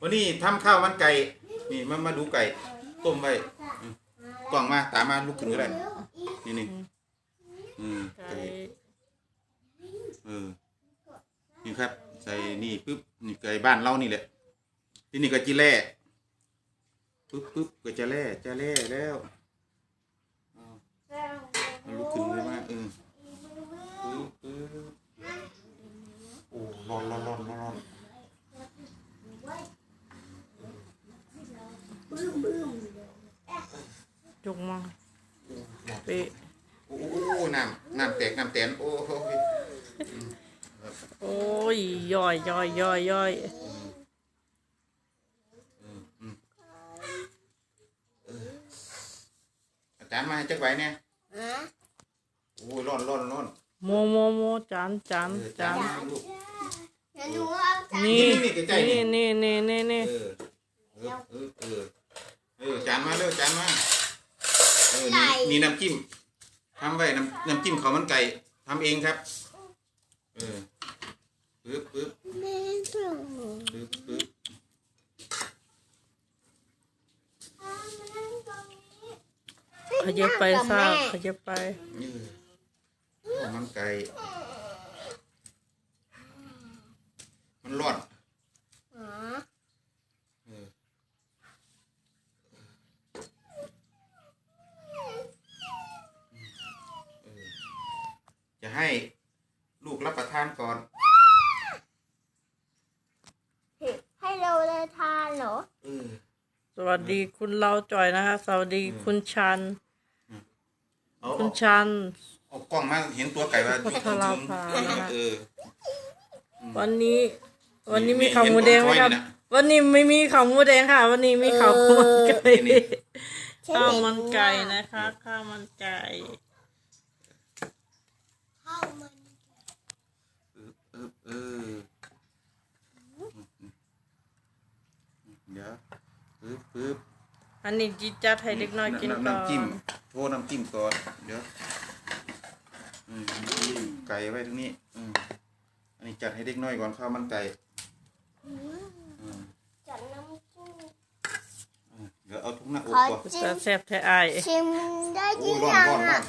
วันนี้ทำข้าวมันไก่ นี่มามาดูไก่ ต้มไว้อืมกล่องมาตามมาลุกขึ้นก็ได้ นี่นี่อืมไก่ ไก่เออ นี่ครับ ใส่นี่ปึ๊บนี่ไก่บ้านเรานี่แหละ ที่นี่ก็จีแล่ปึ๊บปึ๊บก็จะแล่จะแล่แล้วเอาเอาลุกขึ้นเลยมาเออปึ๊บปึ๊บโอ้ร้อนร้อนร้อนร้อน จุกมาเป๊ะโอ้โอ้น้ำน้ำแตกน้ำแตนโอ้โหโอ้ยย่อยย่อยย่อยย่อยอาจารย์มาให้จักใบเนี่ยโอ้ยร้อนร้อนร้อนโมโมโมจานจานเออจานมาลูกงั้นหนูเอาจานนี่นี่ใกล้ๆนี่นี่นี่นี่นี่นี่เออเออเออ เออเออจานมาเร็วจานมาเออนี่นี่น้ำจิ้มทำไว้น้ำน้ำจิ้มข้าวมันไก่ทำเองครับ เออปึ๊บปึ๊บแม่ส่งปึ๊บปึ๊บขยับไปซาขยับไปเออข้าวมันไก่ มันร้อน อ๋อ เออเออ จะให้ลูกรับประทานก่อน ให้เราเลยทานเหรอ เออ สวัสดีคุณเราจ่อยนะคะ สวัสดีคุณชัน เอาคุเอาณชัน เอากล้องมาเห็นตัวไก่ว่าอยู่พัทรภา เออ วันนี้ วันนี้มีนี่ข้าวหมูแดงไหมครับเห็นคนซอยนี่นะวันนี้ไม่มีข้าวหมูแดงค่ะ วันนี้มีข้าวมันไก่นี่ ข้าวมันไก่นะคะข้าวมันไก่ข้าวมัน เออเออเดี๋ยวปึ๊บปึ๊บอันนี้จิจัดให้เด็กน้อยกินก่อนน้ำจิ้มโทษน้ำจิ้มก่อนเดี๋ยวอืมไก่ไว้ตรงนี้อืมอันนี้จัดให้เด็กน้อยก่อนข้าวมันไก่อืมจัดน้ำจิ้มเดี๋ยวเอาทุกหน้าอกขอก่อนจะแซ่บแท้อายชิมได้โอ้ยิ่ยงร้อนยังอะ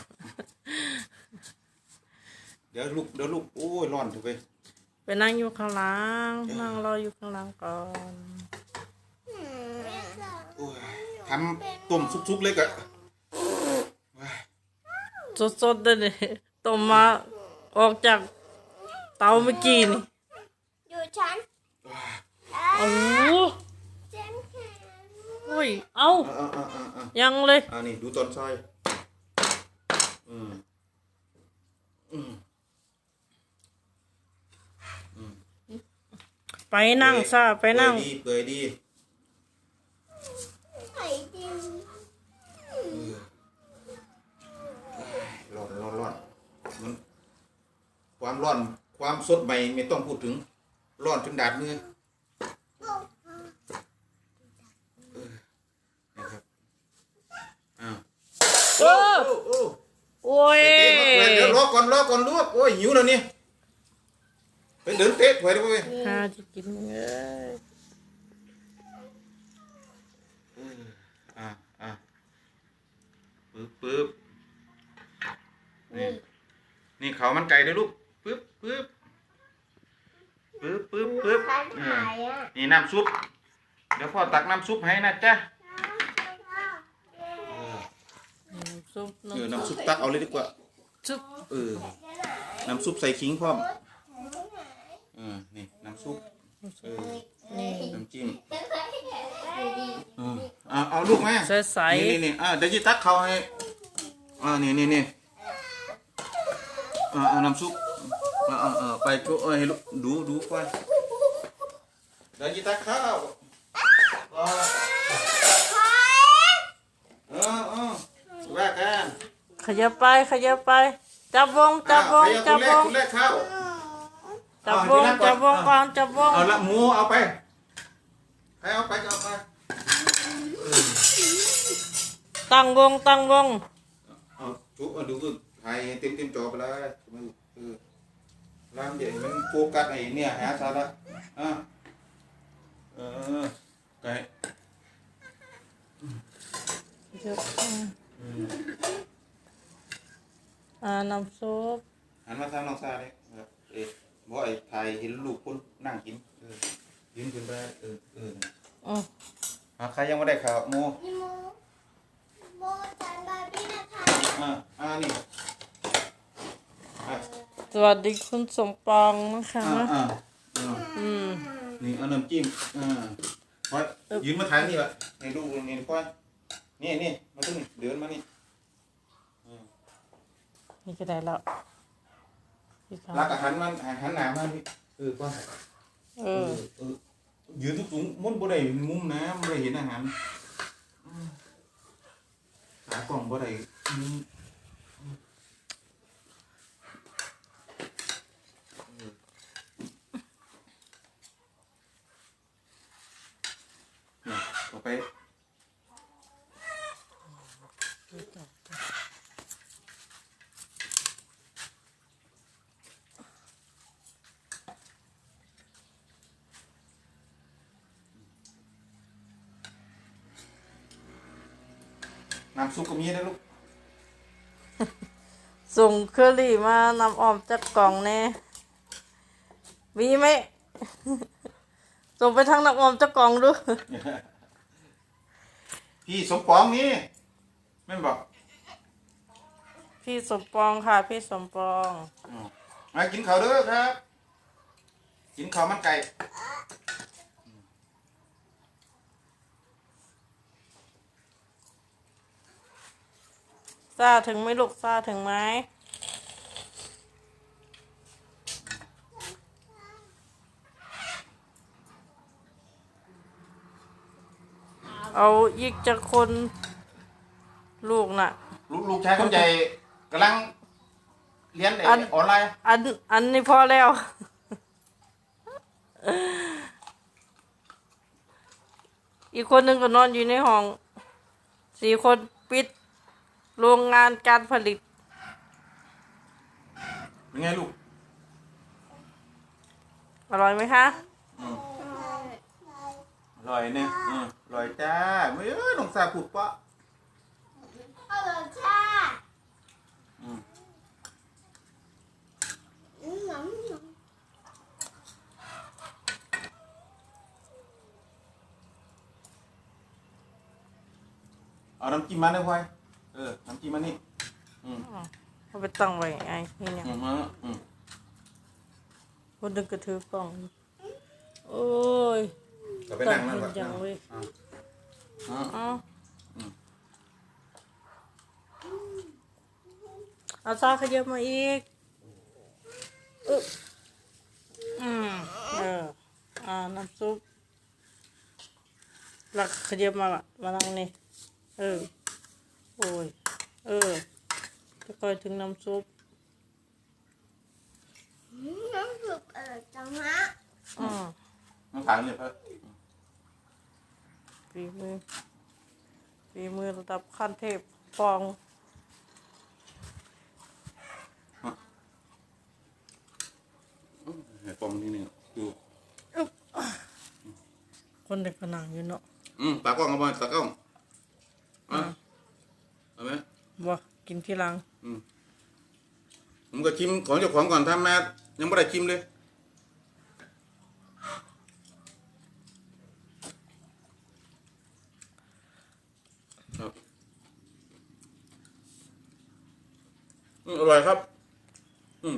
ดี๋ยวลูกเดี๋ยวลูกโอ้ยร้อนถูกไปไปนั่งอยู่ข้างหล่างนั่งรออยู่ข้างหล่างก่อนโอ้ยทำต้มซุปๆเลยกะสดๆเลยนี่ต้มมาออกจากเตาเมื่อกี้นี่อยู่ชั้นโอ้โหเจมแข็งอุ้ยเอ้าเอาเอาเอาเอายังเลยเอานี่ดูตอนซอยอืมอืม ไปนั่งซะไปนั่ง เปื่อยดีเปื่อยดีไข่จิ้มร้อนร้อนร้อนมันความร้อนความสดใหม่ไม่ต้องพูดถึงร้อนจนดาดมือเออนะครับอ้าวโอ้โอ้โอ้โอ้ยเตะมาเดี๋ยวรอก่อนรอก่อนลวกโอ้ยหิวแล้วนี่ ไปเดินเตะไปด้วยเว้ยหาจะกินมึงเอ้ยอะอะปึ๊บปึ๊บนี่นี่เขาวมันไก่ด้วยลูกปึ๊บปึ๊บปึ๊บปึ๊บปึ๊บคันอืมหายอะนี่น้ำซุป เดี๋ยวพ่อตักน้ำซุปให้นะจ๊ะน้ำซุปเออน้ำน้ำซุปตักเอาเลยดีกว่าซุป เออน้ำซุปใส่ขิงพร้อมเออนี่น้ำซุปเออนี่น้ำจิ้มเออเอาเอาลูกไหมใส่ใสนี่นี่นี่อ่าเดี๋ยวจะตักเขาให้อ่านี่นี่นี่อ่าเอาน้ำซุปอ่าอ่าอ่าไปก็เอ้ยลูกดูดูไปเดี๋ยวจะตักข้าวอ่าเออเออว่ากันขยับไปขยับไปจับวงจับวงอ่าจับใครวเอางคนแรกคนแรกข้าว chào ờ, vuông chào vuông ờ. con chào vuông. Ờ, ở lại mua áo pe cái áo pe cho áo pe ừ. tăng vuông tăng vuông. Chú ở đúng rồi. Hay tiêm tìm chỗ là làm vậy mình cố focus này nè hả sao đó. À. ờ cái. À nằm xuống. Anh mà sao nằm xa đấy. วงตั้งวงเอาจุเอาดูก็ถ่ายเต็มเต็มจอไปเลยมันเออรามเดี๋ยวมันโฟกัสไอ้เนี่ยหาสาระอะเออน้ำซุปหันมาทางน้องซาเลยเออเอ๊ะบ่ไอ้ถ่ายเห็นลูกคนนั่งกินเออยืนขึ้นไปเออเอออืมอะใครยังไม่ได้ข่าวโมนี่โมโมจันบาร์บี้นะคะอ่าอ่านี่อ่าสวัสดีคุณสมปองนะคะ อ่าอ่าอ่าอืม นี่เอาน้ำจิ้มอ่าพอยยืนมาถ่ายนี่วะให้ลูกนี่พอยนี่นี่มาตรงนี้เดินมานี่นี่ก็ได้แล้ว พี่ครับรักอาหารมันหันหน้ามาพี่เออพอยเออเออยืนทุกสูงมุนบ่ได้มุมนะบ่ได้เห็นอาหารอืมขากล่องบ่ได้มุมเนี่ยต่อไป น้ำซุปก็มีนะลูกส่งเคอรี่มานำออมจากกล่องแน่มีไหม ส่งไปทางน้ำออมจากกล่องดูพี่สมปองนี่แม่นบอกพี่สมปองค่ะ พี่สมปองอ๋อมากินข้าวเด้อครับ กินข้าวมันไก่ ซาถึงไหมลูกซาถึงไหมเอาอีกจะคนลูกน่ะ ลูกลูกชายคนใหญ่กำลังเรียนไอ้อันออนไลน์อันอันนี้พอแล้ว อีกคนหนึ่งก็นอนอยู่ในห้อง สี่คนปิด โรงงานการผลิต เป็นไงลูกอร่อยไหมคะ อืมอร่อยเนี่ยอืมอร่อยจ้าไม่เอ้ยน้องสาวพูดปะอร่อยค่ะอืมอืมหนมหนมเอาน้ำจิ้มมาได้พลอยเออน้ำจิ้มมานี่อืมเอาไปตั้งไว้ไอ้นี่เนี่ยอืมมาอืมคนหนึงก็ถือกล่อง โอ้ยเราไปนั่งนั่นต้ก่ออนงกินจังเว้ยอ่าเอาอืมเอาซาขยับมาอีกอึ๊บอืมเอออ่าน้ำซุปแล้วขยับมาละมานั่งนี่เออ โอ้ย เออจะคอยถึงน้ำซุปอืมน้ำซุปอร่อยจังฮะอืมน้ำผังเนี่ยเพิ่มฝีมือฝีมือระดับขั้นเทพฟอง ไอ้ปองนี่เนี่ยดูคนเด็กก็นั่งอยู่เนาะอืมตากล้องเอาไปตากล้องอะเอาไหม บ่กินทีหลัง ผมก็ชิมของเจ้าของก่อนถ้าแม่ยังไม่ได้ชิมเลย ครับอืมอร่อยครับ อืม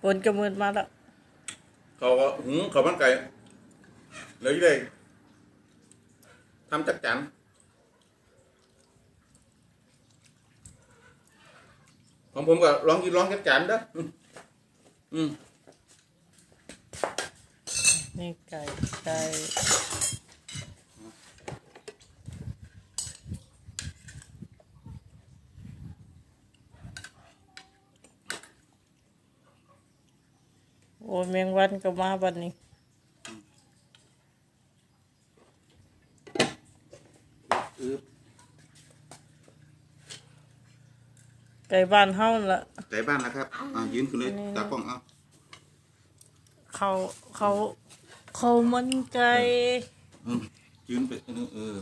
ฝนก็มืดมาแล้ว เขาก็หุงเขาวมันไก่เลยเลยทำจักจัน ของผมก็ลองกินลองจักจันเด้ออืมอืมนี่ไก่ไก่โอ้ยแมงวันก็มาบัดนี้ อึบ ไก่บ้านเฮานั่นละไก่บ้านนะครับอ่ายืนขึ้นเลยตากล้องเอาเขาเขาเขามันไก่อืมยืนไปเออเออ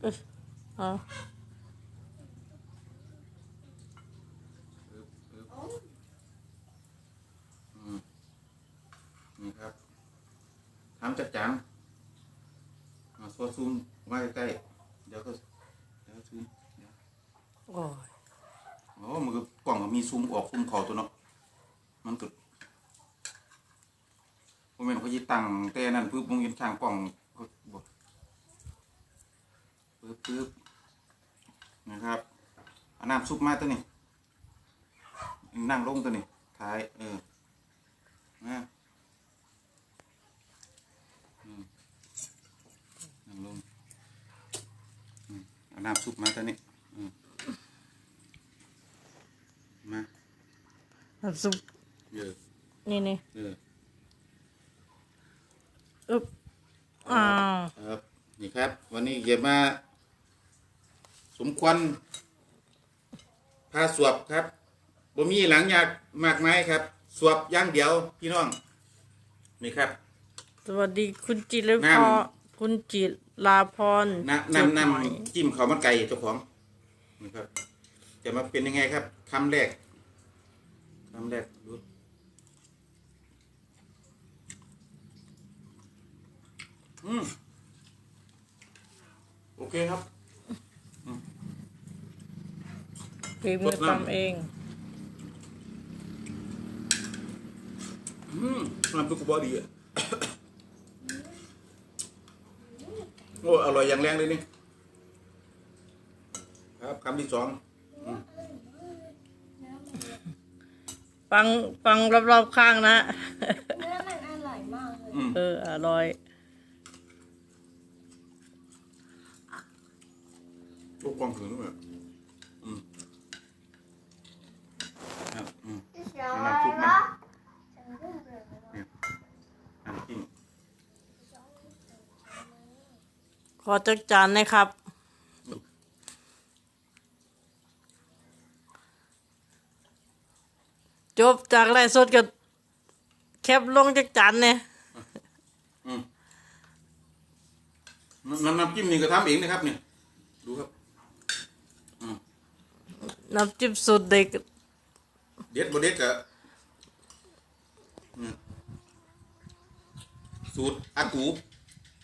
เออเอา ปึ๊บปึ๊บอืมนี่ครับทำจัดจังมาโซซูมมาใกล้ๆเดี๋ยวก็เดี๋ยวซูมเดี๋ยว โอ้ย โอ้มันก็กล่องก็มีซูมออกซูมเข้าตัวเนาะมันก็ผมเป็นเขาจะตั้งแต่นั่น ปึ๊บมึงเห็นช่างกล่องก็บอกปึ๊บปึ๊บนะครับเอาน้ำซุปมาตัวนี้ นั่งลงตัวนี้ท้ายเออมาอืมนั่งลงอืมเอาน้ำซุปมาตัวนี้อืมมาน้ำซุปเออนี่นี่เอออึบ อ้าวครับนี่ครับ วันนี้เก็บมา สมควรพาสวบครับบ่มีหลังยากมากมายครับ สวบอย่างเดียวพี่น้องนี่ครับ สวัสดีคุณจิรพน้รคุณจิลาพรน้ำจุดน้ำหมายน้ำจิ้มข้าวมันไก่เจ้าของนี่ครับ จะมาเป็นยังไงครับคำแรกคำแรกดู อืมโอเคครับฝีมือรสน้ำทำเอง อืมน้ำซุปกูบอดีอะ โอ้อร่อยอย่างแรงเลยนี่ ครับคำที่สอง ฟังฟังรอบๆข้างนะ เนื้อมันอร่อยมากเลยอืมเอออร่อย ลูกกองถึงด้วยอืมครับอืมเดี๋ยวน้ำซุปมันนะน้ำจิ้มขอจักจานหนะครับ จบจากไลฟ์สดกับแคปลงจักจานเนี่ยอืมน้ำน้ำจิ้มนี่ก็ทำเองนะครับเนี่ย ดูครับ น้ำจิ้มสูตรเด็ก เด็ดบ่เด็ดกะอืมสูตรอากู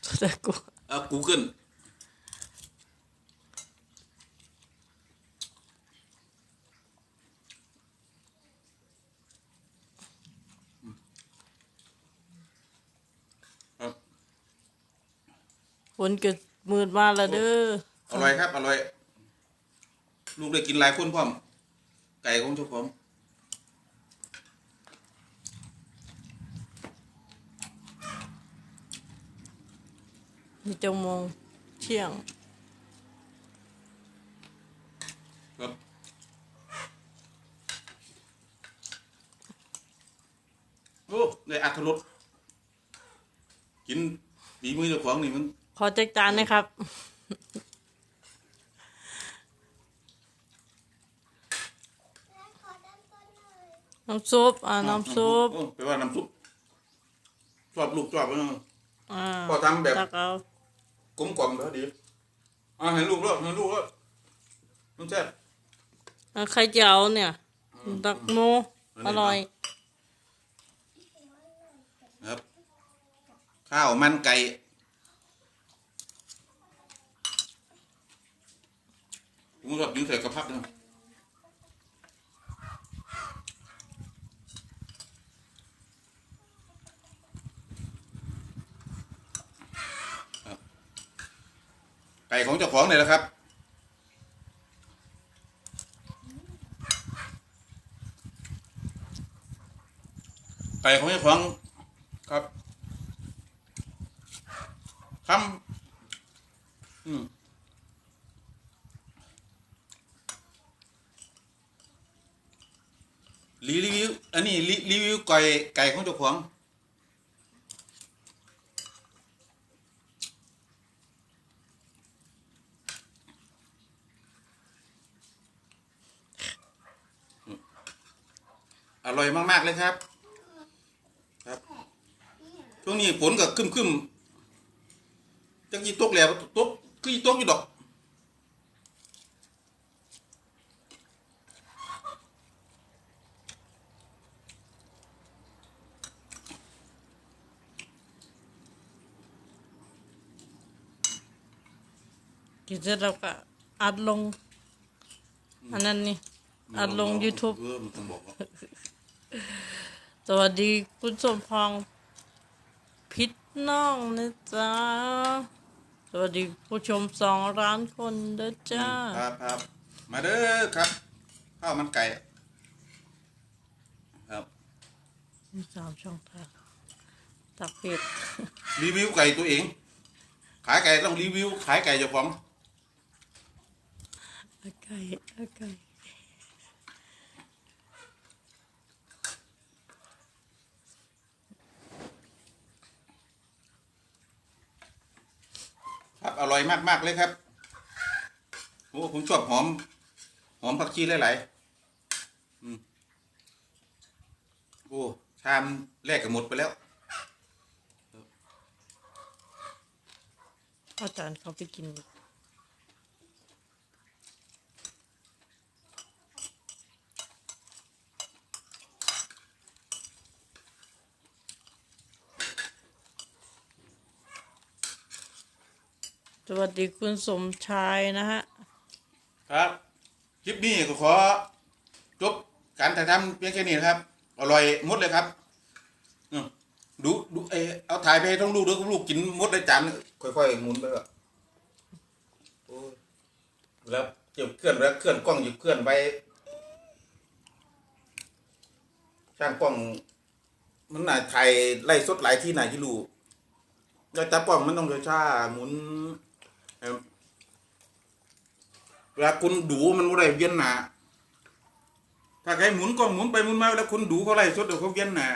สูตรเด็กกูอากูเกิลครับฝนก็มืดมาแล้วเด้ออร่อยครับ อร่อย ลูกได้กินหลายคนพร้อม ไก่ของเจ้าของมีจังโมงเที่ยงครับโอ้ในอัธรสกินฝีมือเจ้าของนี่มัน ขอจักจานนะครับ ขอด้านต้นหน่อย น้ำซุปอ่าน้ำซุปโอ้แปลว่าน้ำซุปชอบลูกชอบเออ อ่าพอทำแบบ ตักเอากลมกล่อมแล้วดีอ่าให้ลูกแล้วให้ลูกแล้วมันแซ่บ อ่าไข่เจียวเนี่ยตักโมอันนี้ อร่อย ครับ ข้าวมันไก่ผมชอบกินใส่กระเพราเนี่ยครับไก่ของเจ้าของเนี่ยแหละครับ ไก่ ของเจ้าของครับคำอืมรีวิว อันนี้รีวิวไก่ไก่ของเจ้าของอร่อยมาก ๆ เลยครับ ช่วงนี้ฝนก็ขึ้มขึ้มจังยีตกแล้วตกคือยีตกอยู่ดอกกิจเราก็อัดลง อันนั้นนี่ อัดลงยูทูบสวัสดีคุณสมพงษ์ น้องนะจ๊ะ สวัสดีผู้ชมสองล้านคนเด้อจ้า ครับครับมาเด้อครับข้าวมันไก่ ครับมีสามช่องทางตักเป็ดรีวิวไก่ตัวเอง ขายไก่ต้องรีวิว ขายไก่เจ้าของอาไก่อาไก่ ครับอร่อยมากๆเลยครับโอ้ผมชอบหอม หอมผักชีหลายๆอืมโอ้ชามแรกก็หมดไปแล้วอาจารย์เขาไปกิน สวัสดีคุณสมชายนะฮะ ครับ คลิปนี้ก็ขอจบการถ่ายทำเพียงแค่นี้นะครับ อร่อยหมดเลยครับอืมดูดูเออเอาถ่ายไปให้ทั้งลูกด้วยลูกกินหมดเลยจานค่อยๆหมุนไปแบบโอ้ยแล้วเจ็บเคลื่อนแล้วเคลื่อนกล้องหยิบเคลื่อนไปช่างกล้อง มันน่าถ่ายไล่สดหลายที่ไหนที่รู้แล้วตากล้องมันต้องช้าๆหมุน เวลาคุณดูมันบ่ได้เวียนหนาถ้าใครหมุนก็หมุนไปหมุนมาแล้วคุณดูเขาไล่สดเดี๋ยวเขาเวียนหนา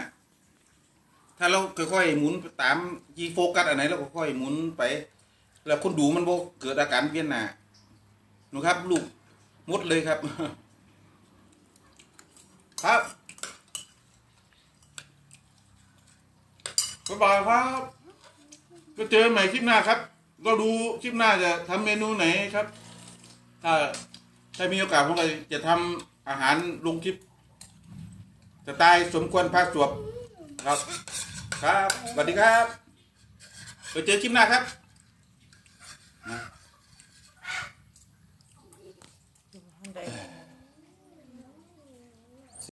ถ้าเราค่อยๆหมุนตามยีโฟกัสอันไหนเราก็ค่อยหมุนไป แล้วคุณดูมันบ่เกิดอาการเวียนหนาหนูครับ ลูกมุดเลยครับ ครับบ๊ายบายครับก็เจอกันใหม่คลิปหน้าครับ ก็ดูคลิปหน้าจะทำเมนูไหนครับ ถ้าถ้ามีโอกาสผมก็จะทำอาหารลงคลิปสไตล์สมควรภาคสวบครับ ครับสวัสดีครับไปเจอคลิปหน้าครับนะ